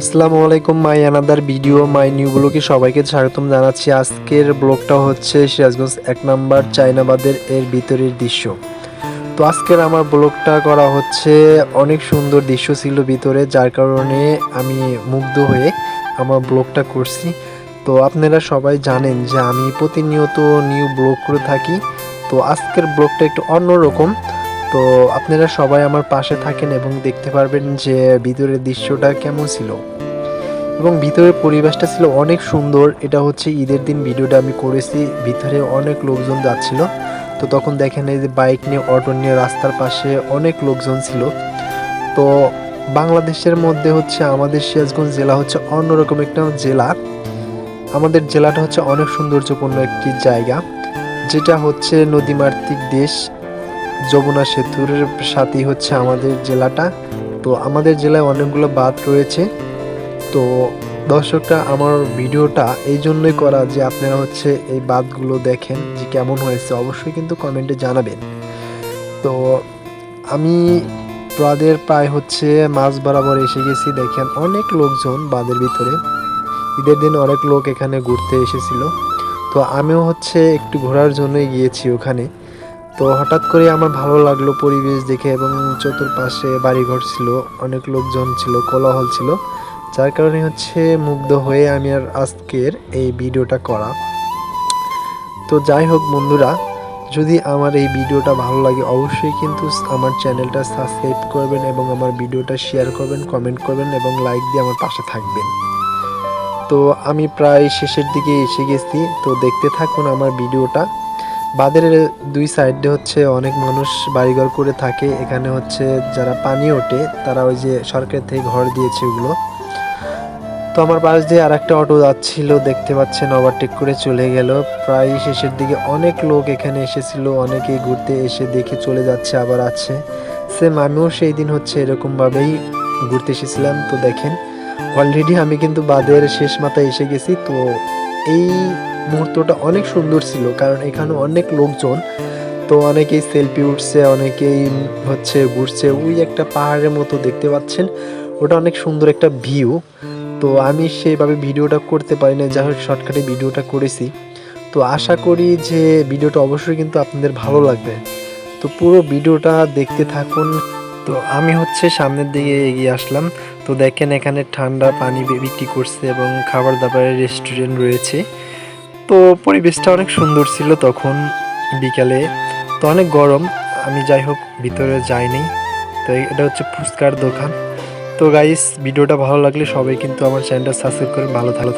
আসসালামু আলাইকুম, my another video, my new ব্লগে সবাইকে স্বাগতম জানাচ্ছি। আজকের ব্লগটা হচ্ছে সিরাজগঞ্জ এক নাম্বার চায়নাবাদের এর ভিতরের দৃশ্য। তো আজকের আমার ব্লগটা করা হচ্ছে অনেক সুন্দর দৃশ্য ছিল ভিতরে, যার কারণে আমি মুগ্ধ হয়ে আমার ব্লগটা করছি। তো আপনারা সবাই জানেন যে আমি প্রতিনিয়ত নিউ ব্লগ করে থাকি। তো আজকের ব্লগটা একটু অন্যরকম। তো আপনারা সবাই আমার পাশে থাকেন এবং দেখতে পারবেন যে ভিতরের দৃশ্যটা কেমন ছিল। এবং ভিতরের পরিবেশটা ছিল অনেক সুন্দর। এটা হচ্ছে ঈদের দিন ভিডিওটা আমি করেছি। ভিতরে অনেক লোকজন যাচ্ছিল। তো তখন দেখেন এই যে বাইক নিয়ে, অটো নিয়ে রাস্তার পাশে অনেক লোকজন ছিল। তো বাংলাদেশের মধ্যে হচ্ছে আমাদের সিরাজগঞ্জ জেলা হচ্ছে অন্যরকম একটা জেলা। আমাদের জেলাটা হচ্ছে অনেক সৌন্দর্যপূর্ণ একটি জায়গা। যেটা হচ্ছে নদীমাতৃক দেশ। যমুনা সেতুর সাথেই হচ্ছে আমাদের জেলাটা। তো আমাদের জেলায় অনেকগুলো বাঁধ রয়েছে। তো দর্শকরা, আমার ভিডিওটা এই জন্যই করা যে আপনারা হচ্ছে এই বাঁধগুলো দেখেন, যে কেমন হয়েছে, অবশ্যই কিন্তু কমেন্টে জানাবেন। তো আমি বাঁধের প্রায় হচ্ছে মাছ বরাবর এসে গেছি, দেখেন অনেক লোকজন বাঁধের ভিতরে। ঈদের দিন অনেক লোক এখানে ঘুরতে এসেছিল। তো আমিও হচ্ছে একটু ঘোরার জন্যই গিয়েছি ওখানে। তো হঠাৎ করে আমার ভালো লাগল পরিবেশ দেখে এবং চতুর্পাশে বাড়িঘর ছিল, অনেক লোকজন ছিল, কোলাহল ছিল। যার কারণে হচ্ছে মুগ্ধ হয়ে আমি আর আজকের এই ভিডিওটা করা। তো যাই হোক বন্ধুরা, যদি আমার এই ভিডিওটা ভালো লাগে অবশ্যই কিন্তু আমার চ্যানেলটা সাবস্ক্রাইব করবেন এবং আমার ভিডিওটা শেয়ার করবেন, কমেন্ট করবেন এবং লাইক দিয়ে আমার পাশে থাকবেন। তো আমি প্রায় শেষের দিকে এসে গেছি। তো দেখতে থাকুন আমার ভিডিওটা। বাঁধের দুই সাইডে হচ্ছে অনেক মানুষ বাড়িঘর করে থাকে। এখানে হচ্ছে যারা পানি ওঠে, তারা ওই যে সরকার থেকে ঘর দিয়েছে ওগুলো। তো আমার পাশ দিয়ে আর একটা অটো যাচ্ছিল, দেখতে পাচ্ছেন ওভারটেক করে চলে গেল। প্রায় শেষের দিকে অনেক লোক এখানে এসেছিল, অনেকেই ঘুরতে এসে দেখে চলে যাচ্ছে, আবার আছে। সেম আমিও সেই দিন হচ্ছে এরকমভাবেই ঘুরতে এসেছিলাম, তো দেখেন। অলরেডি আমি কিন্তু বাঁধের শেষ মাথায় এসে গেছি, তো এই মুহূর্তটা অনেক সুন্দর ছিল, কারণ এখানে অনেক লোকজন। তো অনেকেই সেলফি উঠছে, অনেকেই হচ্ছে ঘুরছে। ওই একটা পাহাড়ের মতো দেখতে পাচ্ছেন। ওটা অনেক সুন্দর একটা ভিউ তো আমি সেইভাবে ভিডিওটা করতে পারি না যাই হোক শর্টকাটে ভিডিওটা করেছি। তো আশা করি যে ভিডিওটা অবশ্যই কিন্তু আপনাদের ভালো লাগবে। তো পুরো ভিডিওটা দেখতে থাকুন। তো আমি হচ্ছে সামনের দিকে এগিয়ে আসলাম। তো দেখেন এখানে ঠান্ডা পানি বিক্রি করছে এবং খাবার দাবারের রেস্টুরেন্ট রয়েছে। তো পরিবেশটা অনেক সুন্দর ছিল তখন বিকালে। তো অনেক গরম, আমি যাই হোক ভিতরে যাইনি। তো এটা হচ্ছে ফুচকার দোকান। তো গাইস ভিডিওটা ভালো লাগলে সবাই কিন্তু আমার চ্যানেলটা সাবস্ক্রাইব করে ভালো থাকো